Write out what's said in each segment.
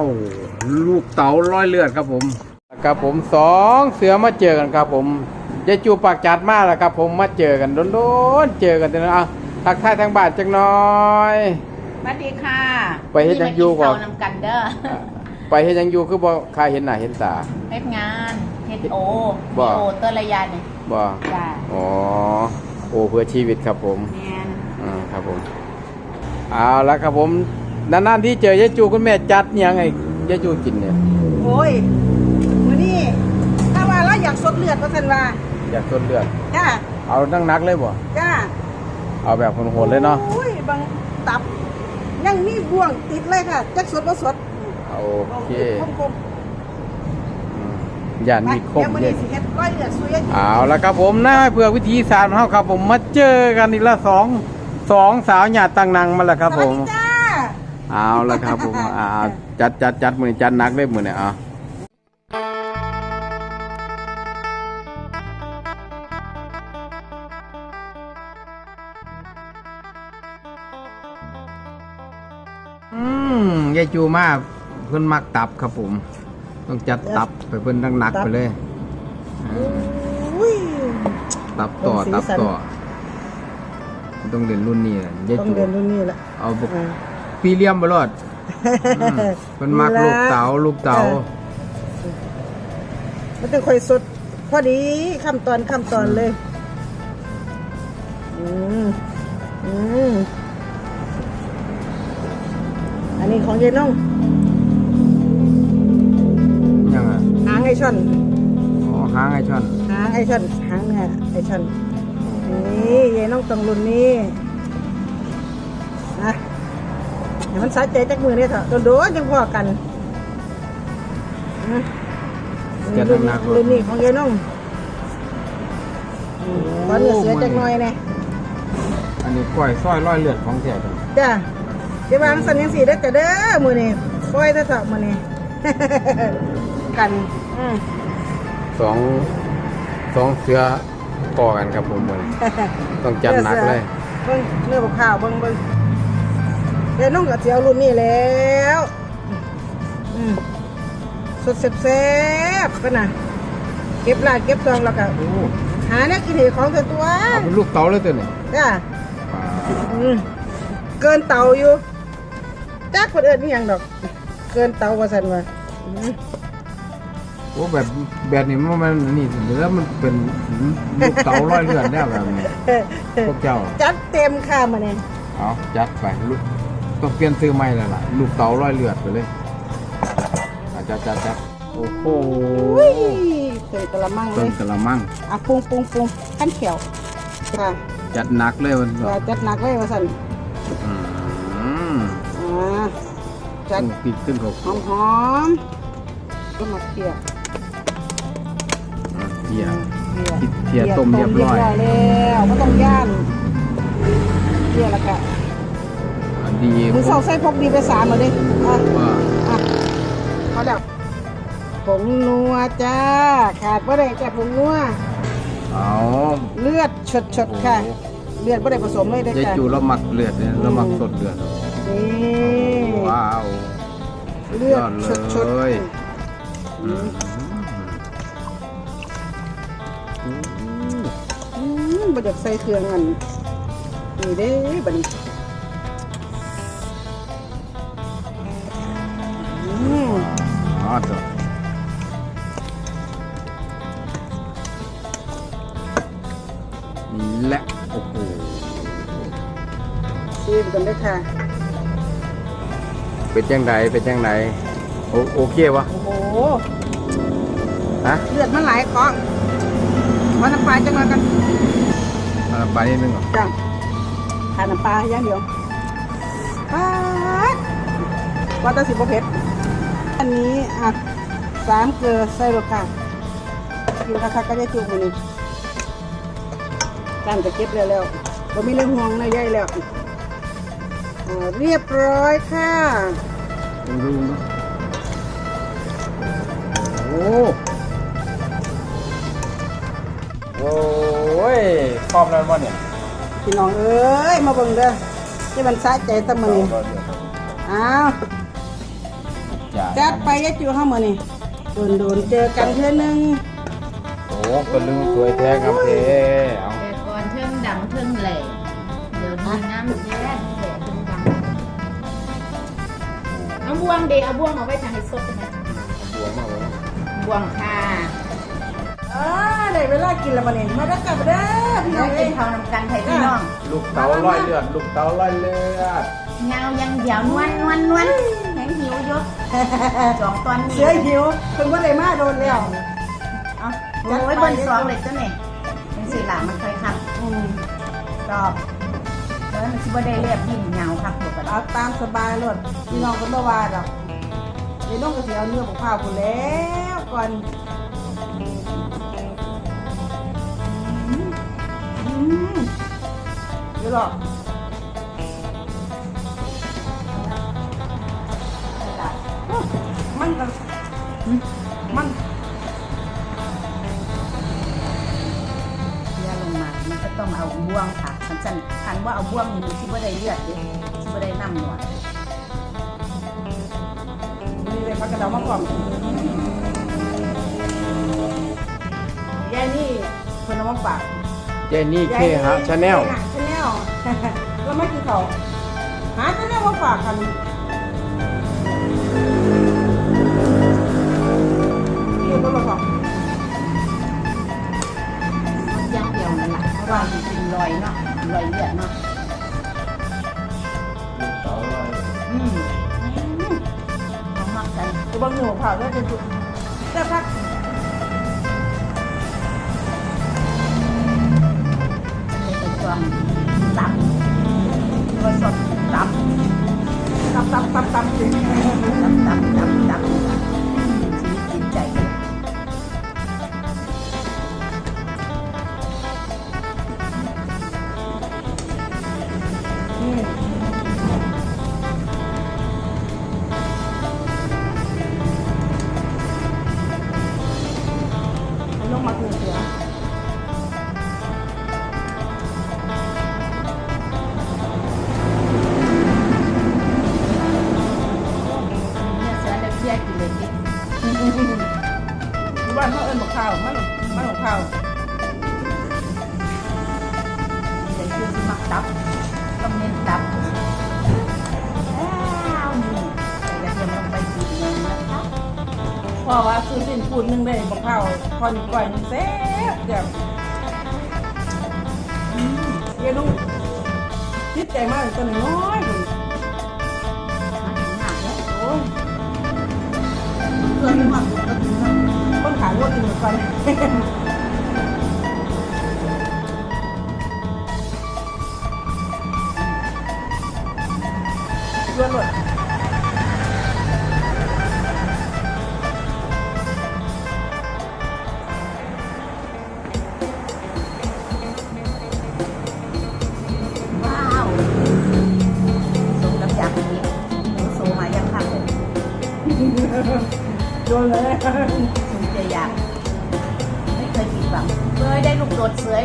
วลูกเต๋าร้อยเลือดครับผมครับผมสองเสือมาเจอกันครับผมยายจูปากจัดมากแล้วครับ ผมมาเจอกันโดนๆเจอกันเถอะนะอะทักทายทางบ้านจังน้อย สวัสดีค่ะไปเฮ็ดหยังอยู่ก่อน นี่มากินข้าวนำกันเด้อไปเฮ็ดหยังอยู่คือบ่ค่าเห็นหน้าเห็นตา เฮ็ดงานเฮ็ดโอบ่ โอเตอร์ระยะนี่บ่จ้าอ๋อโอ้เพื่อชีวิตครับผม แมน อ่าครับผม เอาละครับผม นานๆที่เจอยายจูคุณแม่จัดอิหยังไงยายจูกินเนี่ยโอ้ยมื้อนี้ถ้าว่าเราอยากสดเลือดว่าซั่นว่าอยากสดเลือดจ้าเอานั่งนักเลยบ่จ้าเอาแบบโหดๆเลยเนาะโอ้ยบางตับยังมีบ่วงติดเลยค่ะจักสดบ่สดโอเคคมคมอืมย่านๆไปมีคมเดี๋ยวมื้อเย็นี้นสิเฮ็ดก้อยเลือดซุยให้กินเอาละครับผมนะเพื่อวิธีสารของเฮาครับผมมาเจอกันอีกละสองสองสาวหยาดตังนังมาแล้วครับผสวัสมดีจ้า เอาละครับผมอ่าจัดจัดจัดมือนี้จัดหนักเลยมือนี้อะอืมยายจูมากเพิ่นมักตับครับผม ต้องจัดตับไปเพิ่นหนักๆไปเลยอ่าอุ้ย ตับต่อสีตับสันต่อ ต้องเรียนรุ่นนี้น่ะยายต้องจูเรียนรุ่นนี้ละเอาบุก อ่า ปีเลียมบลอดอืมมันมักลูกเต๋าลูกเต๋าเออมันต้องค่อยสด พอดีขั้นตอนขั้นตอนเลย อืมอืมอันนี้ของยายน้องยังไงหางไอช่อนอ๋อหางไอช่อนหางไอช่อนหางเนี่ยไอช่อนนี่ยายน้องตรงรุ่นนี้นะให้ มันสะใจจากมือเนี่ยเถอะโดนๆจังพอกันนะจะรุ่นหนักๆรุ่นนี้ของยายน้องอืมขอเนื้อเสือจักหน่อยนะอันนี้ก้อยซอยร้อยเลือดของแท้จังจ้ะเดี๋ยววางสันยังสีได้อแต่เด้อมือนี่ปล่อยเถอะมือนี่ กันอืม สองสองเสือต่อกันครับผมเหมือนต้องจัดหนักเลย เบิ่งเนื้อบักข้าวเบิ่งเบิ่ง เดี๋ยวน้องกับเจียวรุ่นนี้แล้วอืมสดแซ่บๆกันนะเก็บลาดเก็บซองแล้วก็โอ้หาแนวกินให้ของตัวตัวเอาเป็นลูกเต๋าเลยตัวนี้จ้ะอืมเกินเตาอยู่จักคนเอิ้นนี่ยังดอก เกินเตาว่าซั่นว่าอืมโอ้แบบแบบนี้มันมันนี่แล้วมันเป็นลูกเต๋าร้อยเลือดได้แบบนี้พวกเจ้า จัดเต็มค่ะมื้อนี้เอาจัดไปลูก ต้องเปลี่ยนซื้อใหม่แล้วล่ะ ลูกเต๋าร้อยเลือดไปเลยอะจัดจัดจัดโอ้โหอุ้ยเคยกระมังเลต้นยกระมัง อะปรุงปรุงปรุงขั้นเขียวค่ะจัดหนักเลยมันว่าจัดหนักเลยว่าซั่นอืมอ่าจัดต้องปิดขึ้นเขาหอมหอมๆก็มาเคี่ยวอะเกียร์เคี่ยวเคี่ยวต้มเรียบร้อย แล้วบ่ต้องย่านเคี่ยวแล้วก็อะ ดีมึงเศร้าใส่พกดีไปสามมาดิอะว่าอะเขาดับผงนัวจ้า ขาดบ่ได้แก่ผงนัวเอาเลือดชดชดๆค่ะ เลือดบ่ได้ผสมเลยได้ยายจ้ะจูเราหมักเลือดเนี่ยเราหมักสดเลือดนี่ว้าวเลือดชดชดเลยอืมอืมบ่อยากใส่เครื่องอันนี่เด้บัดนี้ อ๋อตัวนี่แหละโอ้โหชิมกันเด้อค่ะ เป็นจังไดเป็นจังไดโอโอเควะโอ้โหฮะเลือดมันไหลายของมันน้ำปลาจังเลยกันเอาไปนิดนึงก่อนจ้ะทานน้ำปลาอย่างเดียวปาดว่าแตสิบเผ็ด อันนี้อะสามเกลือใส่รสค่ะกินคักๆก็ได้จุกมันนี่จานจะเก็บแล้วแล้วก็มีเรื่องห่วงในใหญ่แล้วอ่าเรียบร้อยค่ะดูดูนะโอ้โอ้ยพร้อมแล้วมั้เนี่ยพี่น้องเอ้ยมาเบิ่งเด้อที่มันสะใจตะมือนี้อ้าวใจจ้าจัดไปยายจิ๋วเข้ามานี่โดนโดนๆเจอกันเทื่อนึงโอ้ก็ลืมสวยแท้ครับเทเอาแต่ก่อนเทิงดังเทิงแหล่เดี๋ยวนี้น้ำแย่แหล่เทิงดังเอาบ่วงเดเอาบ่วงเอาไว้ทางให้สดนะบวมมากเลยบ่วงค่ะอ่าได้เวลากินแล้วมาเนี่ยมาได้กลับเด้อพี่น้น้อองงเอ้กิยนข้าวนำกันไทยพี่น้องลูกเต๋าร้อยเลือด ลูกเต๋าร้อยเลือดเงายังเดียวนวลนวลนวลแข็งหิวอ ยกสองตอนนี้เสือหิวเพิ่นบ่ได้มาโดนแล้วเอาจัดไว้บนสองเลยจ้ะเนี่ยเป็นสีหลามันเคยขับอืมรอบแล้วมันชิบได้เรียบยิ่งเงาครับถูกกันเอาตามสบายโลดพี่น้องก็บ่ว่าดอกเดี๋ยวน้องก็สิเอาเนื้อของข้าวพุ่นแล้วก่อนอืมอืมเดี๋ยวหรอก มันก็มันเรือลงมา มันก็ต้องเอาบ่วงค่ะฉันสันคันว่าเอาบ่วงนี่ชิบได้เลือดดิชิบได้น้ำหนวดมีเลยพักกระเดามาก่อนยายนี่คนเอามาฝากเจนี่เคฮะชาแนลชาแนลแล้วไม่กินเขาวหาชาแนลมาฝากกัน อยู่ตลอดบอกมันย่างเดียวนั่นแหละเพราะว่ามันเป็นรอยเนาะรอยเลือดเนาะเต๋าร้อยอืมเขามักกันจะบังหนูเผาแล้เป็นจุดแต่พักเป็นตัวตับตัวสดตับตับตับตับตับสิตับตับตับตับ พอนี่ก่อยหนึ เลยสมจะอยาก ไม่เคยผิดหวังเคยได้ลูกโดดเสย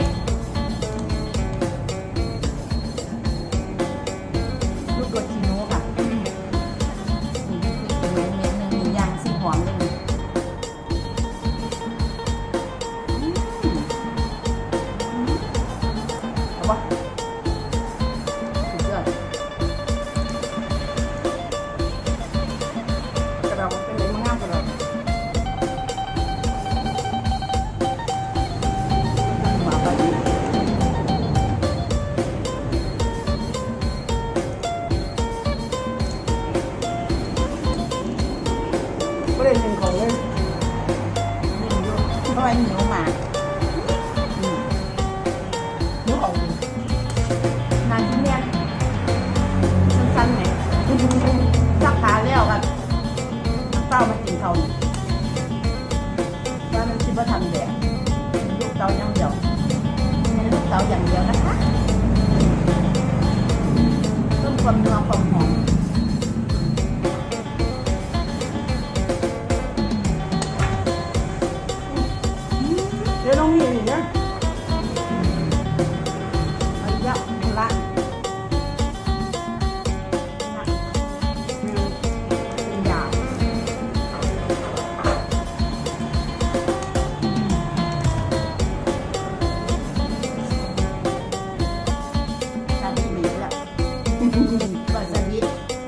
ว่าสนิท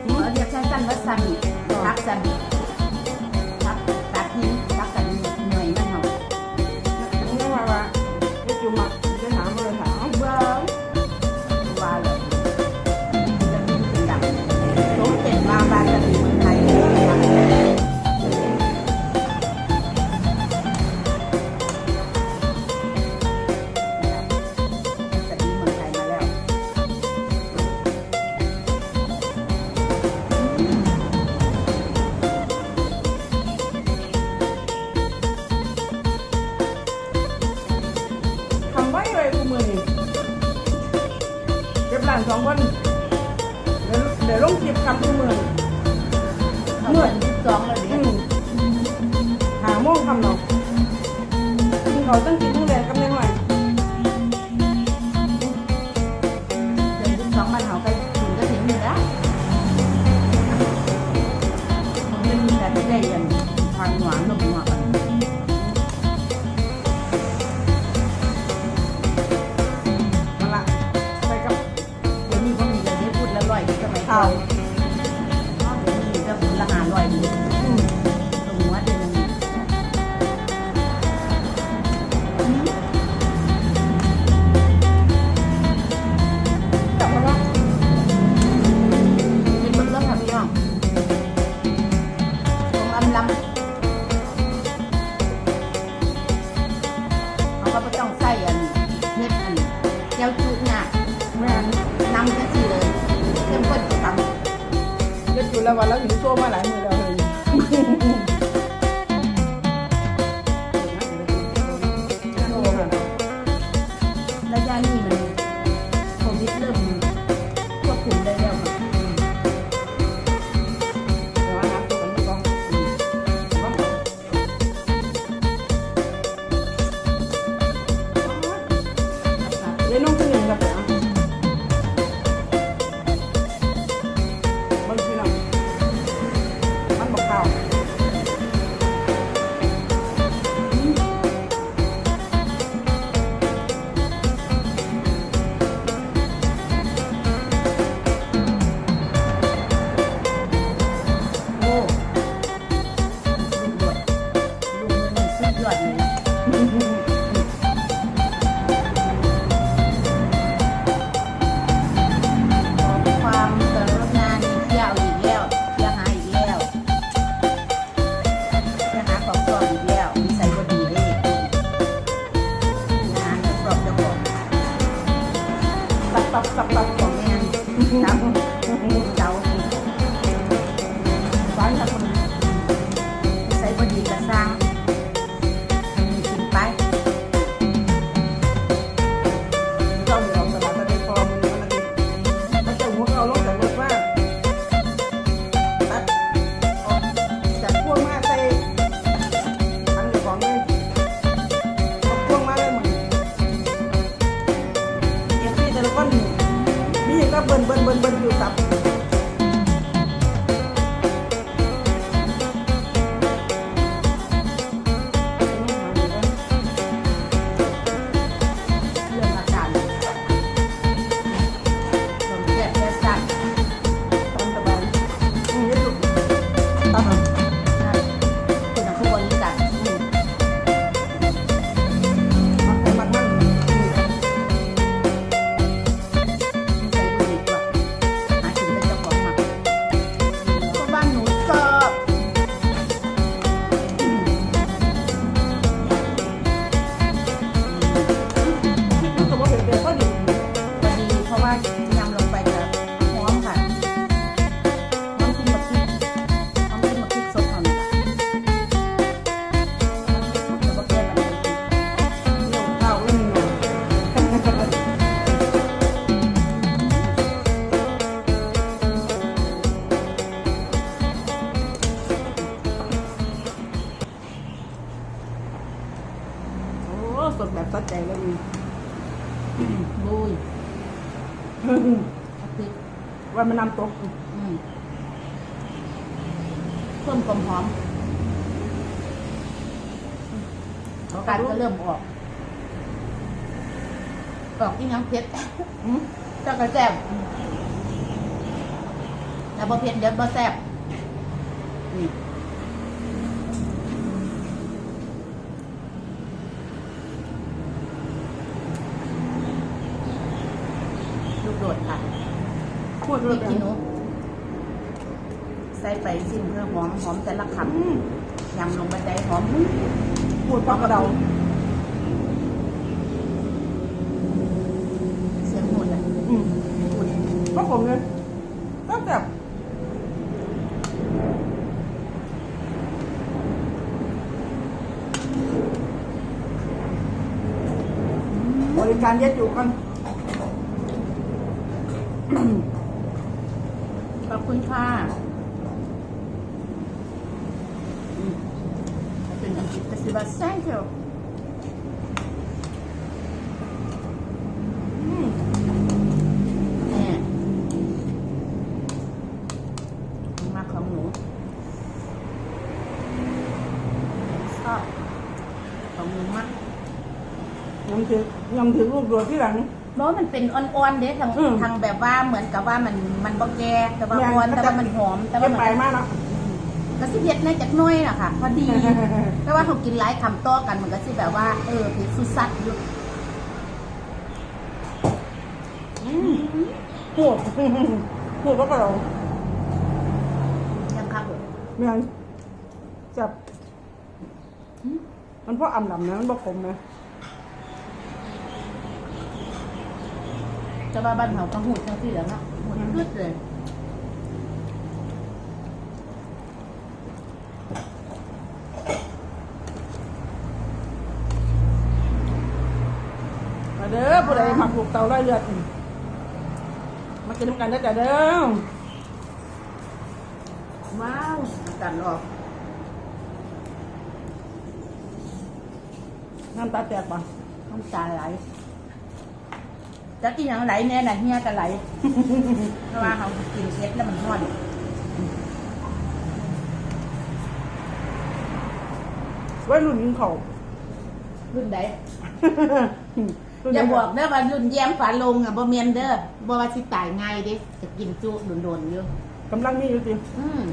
เขาเรียกสั้นๆว่าสนิทรักสนิท โมงทำเราจริงเขาต้องกินทั้งแรงกับแรงหอยเดือนที่สองบ้านเขาไปถึงก็ถึงอยู่แล้วผมจะมีแต่ได้ยันทางหวานลงหัวมาละไปกับเดี๋ยวนี้ก็มีเดี๋ยวนี้พูดแล้วร่อยสมัยอนเดี๋ยวนี้ก็พูดละหาร่อยดี จะจุดแล้ววันแล้วอยู่ตัวมาหลายมือแล้วเลย ปัจจัยแล้วมีบุยอาทิตย์ว่ามันนำตกอืเพิ่มกลมหอมการก็เริ่มออก ออกที่น้ำเพชรจ้ากระแจบแล้วพอเพชรเดี๋ยพอแซบ กระเดาเสียงหุ่นอะอืมหุ่นก็ผมเลยก็แบบบริการเย็ดอยู่กัน ขอบคุณค่ะอืมถ้าเป็นอังกฤษก็สิว่า thank you อืม แม่มาของหนูชอบของหนูมาก ยำถึงยำถึงลูก โดดที่หลัง เพราะมันเป็นอ่อนๆเด้ทางอืม ทางแบบว่าเหมือนกับว่ามันมันบ่แก่แต่ว่าแม่นอ่อนมันแต่จะว่ามันหอมแต่เก็ว่าบมัน ไปมากเนาะ ก็สิเผ็ดในจากหน้อยน่ะค่ะ พอดี แต่ว่าเขากินหลายคำต่อกันมันก็สิแบบว่า เออเผ็ดสุดสัดอยู่พูดพูดปลากระเดายังครับผมเมียนจับ มันเพราะอ่ำดำนะมันบ่ขมนะ แต่ว่าบ้านเขาก็หูดทั้งที่แล้วเนาะหูดพืดเลยมาเด้อผู้ใดหมักลูกเตาได้เลือดมากินน้ำกันได้อจ้ะเด้อว้าวตัดออกน้ำตาแตกปะน้ำตาไหล จะกินอย่างไหลแน่น่ะเฮียก็ไหลเพราะว่าเขากินเผ็ดแล้วมันทอดไว้รุ่นยิงเขารุ่นใดรุ่นอย่าใดบอกเด้อว่ารุ่นแย้มฝาลงอะบ่เมียนเด้อบ่ว่าสิตายง่ายเด้จะกินจุโดนๆอยู่กำลังมีอยู่จริง อืม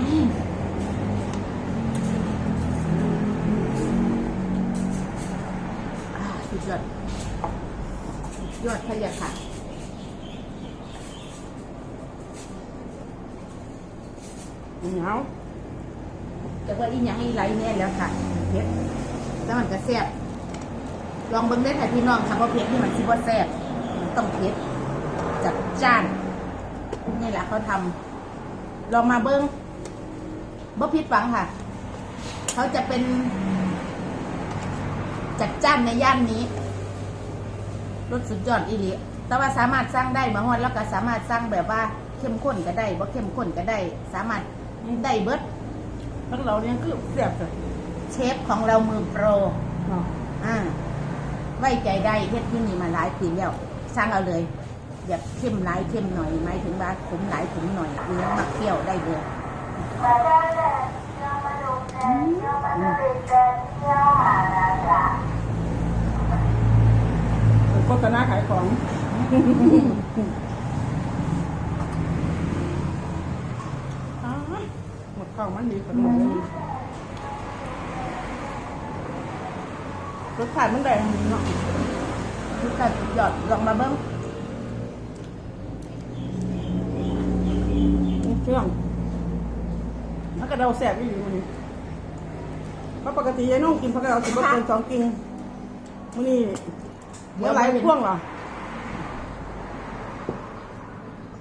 อืมอ่าสุดยอดสุดยอดขยะค่ะ เหนียว แต่ว่าอีหยังอีไรแน่แล้วค่ะเผ็ดแต่มันก็แซ่บลองเบิ่งได้อค่ะพี่น้องค่ะเพราะเผ็ดนี่มันสิบ่แซ่บมันต้องเผ็ดจัดจ้านนี่แหละเขาทำลองมาเบิ่งบ่ผิดหวังค่ะ เขาจะเป็น จัดจ้านในย่านนี้รสสุดยอดอีหลีแต่ว่าสามารถสร้างได้มาฮอดแล้วก็สามารถสร้างแบบว่าเข้มข้นก็ได้บ่เข้มข้นก็ได้ สามารถได้เบิดทั้งเราเนี่ยคือเสียบเลยเชฟของเรามือโปรเนาะอ่าไว้ใจได้เฮ็ดที่นี่มาหลายปีแล้วสร้างเอาเลย อยากเข้มหลายเข้มหน่อยหมายถึงว่าขมหลายขมหน่อยหรือมักเปรี้ยวได้เลยโฆษณาขายของหมดข้าวมันดีขนาดนี้รสชาติมันแดงเนาะทุกท่านสุดยอดลองมาเบิ้ง เครื่องผักกระเดาแสบอีหลีมันนี้เพราะปกติยายน้องกินผักกระเดาสิบเกินสองกิ่งมันนี่เมื่อไหรพ่วงเหรอ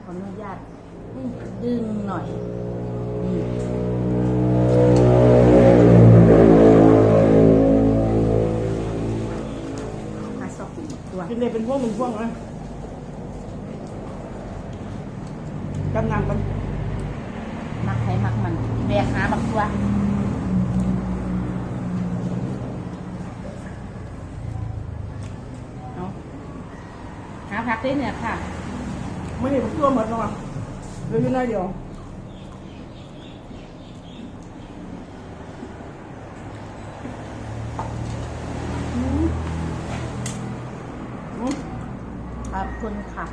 ขออนุญาตดึงหน่อยนี่มาชอบกินตัวกินเลยเป็นพวงเป็นพวงเลยกำลังกัน มักใครมักมันแบกหาบักตัวเอาหาพัก ได้เนี่ยค่ะ ไม่ได้ตัวหมดหรอกเหลืออยู่น้อยเดียวอืมอืม อบคุณค่ะ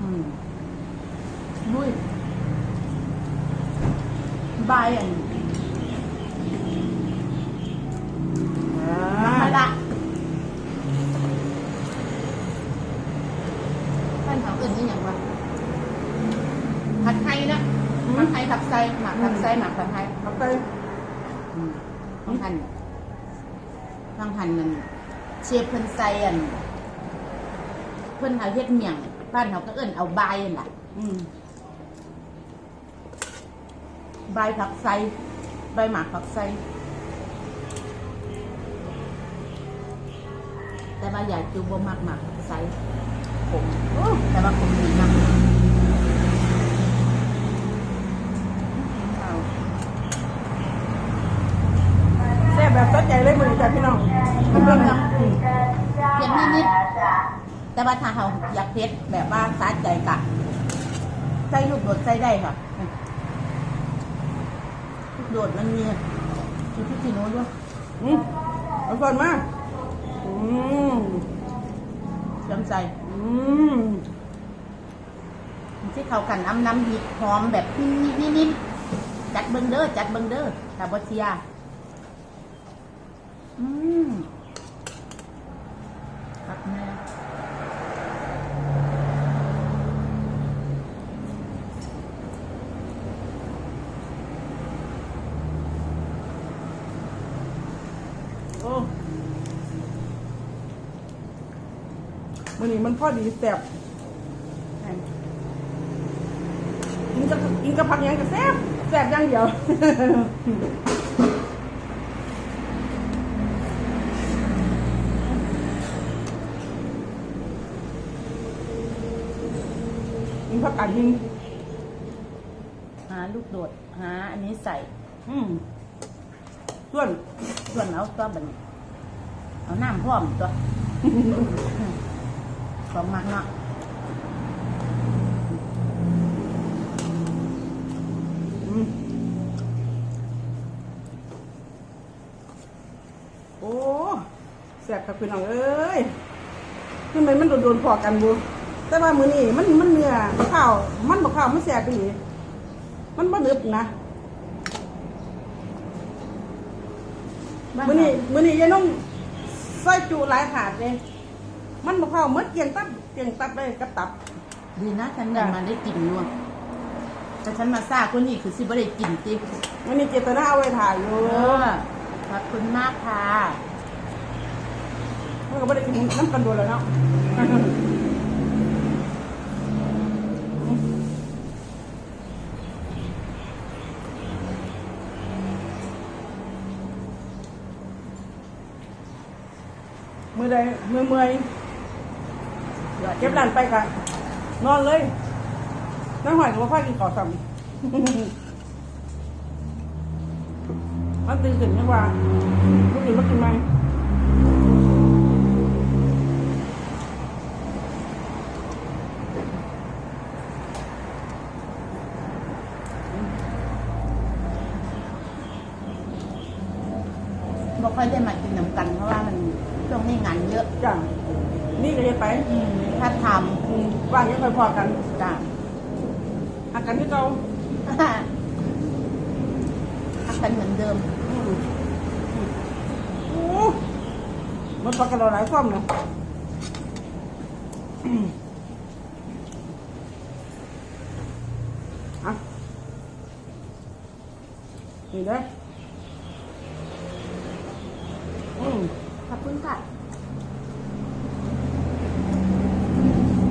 อืมลุยบายอันมาละท่านเขาเอื่นนี่อย่างวะผัดไทยนะผัดไทยผัดไส้หมักผัดไส้หมักผัดไทย เอาไป อืมต้องหันต้องหันนั่นเชฟเพิ่น ใส่อัน เพิ่นเอาเฮ็ดเมี่ยงบ้านเขาก็เอิ้นเอาบายนั่นล่ะ อืมใบผักไซใบหมากผักไซแต่ว่าอยากจูบ่มากหมากผักไซผมแต่ว่าผมดีมากเอาแซ่บแบบสดใจเลยมือจ้ะพี่น้อง มันเป็นยังเผ็ดนิดๆ แต่ว่าถ้าเราอยากเผ็ดแบบว่าสาใจกะใส่ลูกโดดใส่ได้ค่ะลูกโดดมันมีอยู่ที่ที่โน้นด้วยอืมเอาก่อนมาอืมจำใส่อืมที่เขากันน้ำน้ำพริกหอมแบบนิ่มๆจัดเบิงเด้อจัดเบิงเด้อตาบอเทียอืมครับแม่ โอ้ มือนี้มันพอดีแซ่บกินกับกินกับผักหยังก็แซ่บแซ่บอย่างเดียวกินผักกาดหินหาลูกโดด หาอันนี้ใส่ อืมส่วนส่วนเอาตัวบัดนเอาน้ำพร้อมตัว ของมักเนาะอืมโอ้แซ่บครับพี่น้องเอ้ยทำไมมันโดนๆพอกันบุแต่ว่ามือนี้มันมันเนื้อข้าวมันบอกข้าวมันแซ่บไปนี่มันบ่นึบนะบ้ามือนี้เรามือนี้ยายน้องซอยจุหลายถาดเลย มันบอกข้าวหมดเกียงตับเกียงตับเลยกับตับ ดีนะฉันได้มาได้กินนัวแต่ฉันมาซ่าคนนี้คือสิบ่ได้กินติมือนี้เจตนาเอาไว้ถ่ายอยู่เออขอบคุณมากค่ะมันก็ไม่ได้กินน้ำกันโดนแล้วเนาะมือใดมือเมื่อยยอด เก็บหลานไปค่ะ นอนเลยน้ำหอยกับพ่อกินขอสั่งมันตื่นขึ้นไม่ว่าลูกอื่นมากินไหม Ừ. บอกค่อยได้มากินน้ำกัน เพราะว่ามันช่วงนี้งานเยอะ จ้ะนี่ก็จะไป อืมถ้าท อืมว่างยังไปพอกันำจ้ะ อาการที่เรา ทักกันเหมือนเดิม อืมโอ้ มันปากกันเราหลายความเนาะอืมอะนี่เด้ออืม ขอบคุณค่ะ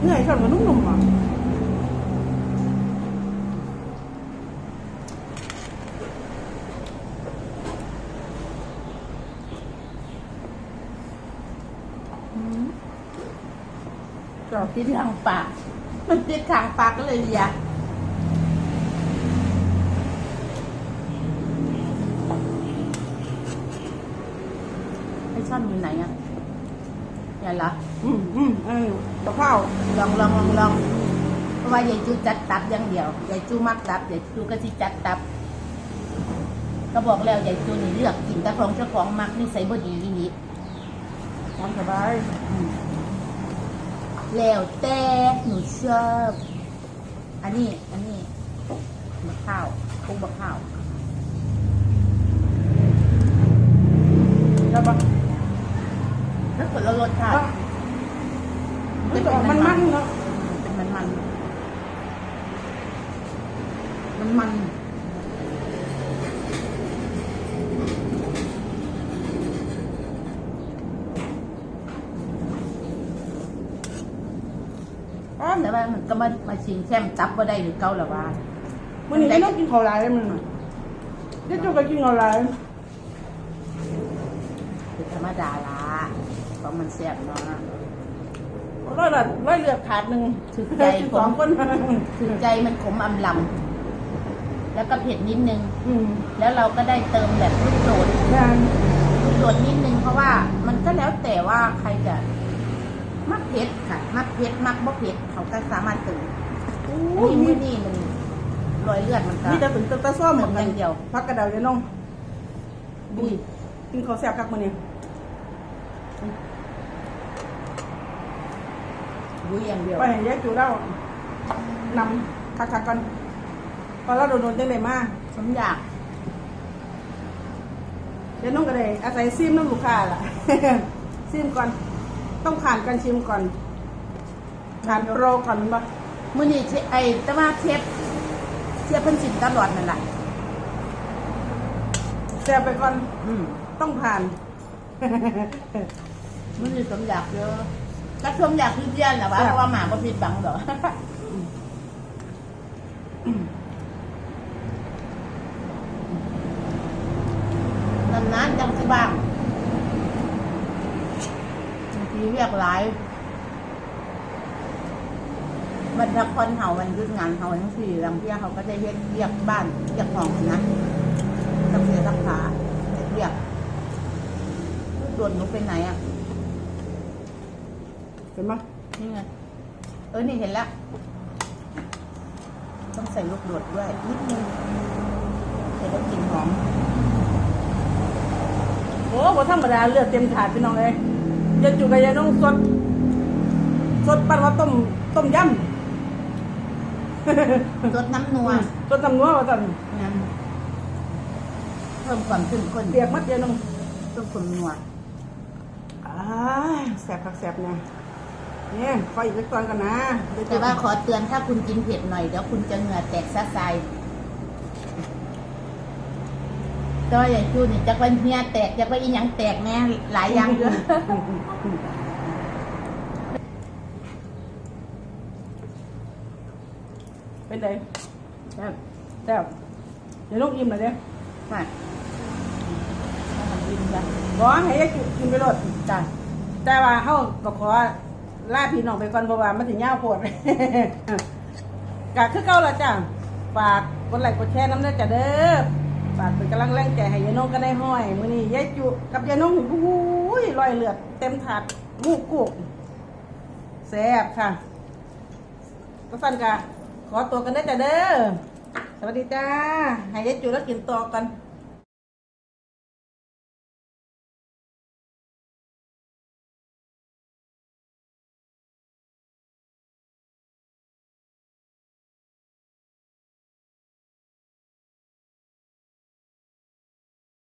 เหนื่อยชอบกับนุ่มๆอะ อืม จ้ะ ติดทางปาก มันติดทางปากก็เลยอยากซ่อนอยู่ไหนอะอย่าละอืมอืมเออกับข้าวลองลองลองลองเพราะว่ายายจูจัดตับอย่างเดียวยายจูมักตับยายจูก็สิจัดตับ ก็บอกแล้วยายจูนี่เลือกกินแต่ของเจ้าของมักนี่ใส่บดีอีนี้ทำสบาย แล้วแต่หนูชอบอันนี้ อันนี้มะข้าวกุ้งมะข้าวแล้วปะแล้วผลละรสชาติมันจะออกมันมันๆเนาะเป็นมันมันมันมันอ้าวแต่ว่า มันก็มามาชิงแช่มตับว่าได้หรือเกาหรือว่ามันนี่ไม่ต้องกินข้าวหลายเลยมึงเดี๋ยวจุกก็กินข้าวหลายคือธรรมดาละเพราะมันแซ่บเนาะร้อยละร้อยเลือดขาดหนึ่งถึงใจกินผสองมคนถึงใจมันขมอำลำแล้วก็เผ็ดนิดนึง อืมแล้วเราก็ได้เติมแบบลูกโดด งานลูกโดดนิดนึงเพราะว่ามันก็แล้วแต่ว่าใครจะ มักเผ็ดค่ะ มักเผ็ดมักบ่เผ็ดเขาก็สามารถเติมโอ้อันยนี้มีมื้อนี้มันรอยเลือดมันก็มีแต่ถึงตะซ้อมหมดเหมือนกันเดียวพักกระเดาจะน้องบุยกินข้าวแซ่บกักมื้อนี้บุยอย่างเดียวไปให้ยายจูเล่านำคักๆกันพอเราโดนๆจังได๋มาสมอยากเดี๋ยวน้องก็ได้อาศัยซิมน้ำลูกค้าล่ะ ซิมก่อน ต้องผ่านการชิมก่อน ผ่านโปรก่อนบ่มื้อนี้เชฟไอ้แต่ว่าเชฟเชฟเพิ่นชิมตลอดนั่นแหละแซ่บไปก่อนอืมต้องผ่าน มื้อนี้สมอยากเยอะก็สมอยากคือเดียนแหละว่าเพราะว่าหมาบ่ผิดบังดอกนานๆจังสิบ้างบางทีเรีย กหลายวันพักผ่อนเฮาวันหยุดงานเฮาทั้งสี่ลำเที่ยเขาก็จะเรียกเรียกบ้านเรียกห้องนะต้องเสียรักษาเรียกโดนหนูไปไหนอะเห็นไหมนี่ไงเออนี่เห็นแล้วต้องใส่ลูกโดดด้วยนิดนึงใส่แล้วกลิ่นหอมโอ้บ่ธรรมดาเลือดเต็มถาดพี่น้องเลย ยายจูกับยายน้องสดสดปั้นว่าต้มต้มยำรสน้ำนัวสดตำนัวว่าซั่นน้ำเพิ่มความเข้มข้นเปียกมัดยายน้องเพิ่มความนัวอ้ายแซ่บคักแซ่บเนี่ยเนี่ยขออีกสักตอนกันนะเดี๋ยแต่ว่าขอเตือนถ้าคุณกินเผ็ดหน่อยเดี๋ยวคุณจะเหงื่อแตกซะทรายแต่ว่าอย่างจูนี่จักว่าเหงื่อแตกจักว่าอีหยังแตกแน่หลายอย่างเยอะเป็นไงแบบแซ่บยายน้องอิ่มเลยเด้มาให้มันอิ่มจ้ะร้องให้ยายจูกินไปรดจ้ะแต่ว่าเฮาก็ขอลาพี่น้องไปก่อนเพราะว่ามันสิยาวโพดก็คือเก่าละจ้ะฝากกดไลค์กดแชร์น้ำเด้อจ้ะเด้อ ฝากเป็นกำลังแรงใจให้ยายน้องก็ได้ห้อยมื้อนี้ยายจุกับยายน้องโอ้ยลอยเลือดเต็มถาดมูกกุกแซ่บค่ะก็สั่นกะขอตัวกันได้จ้ะเด้อสวัสดีจ้าให้ยายจุแล้วกินต่อกัน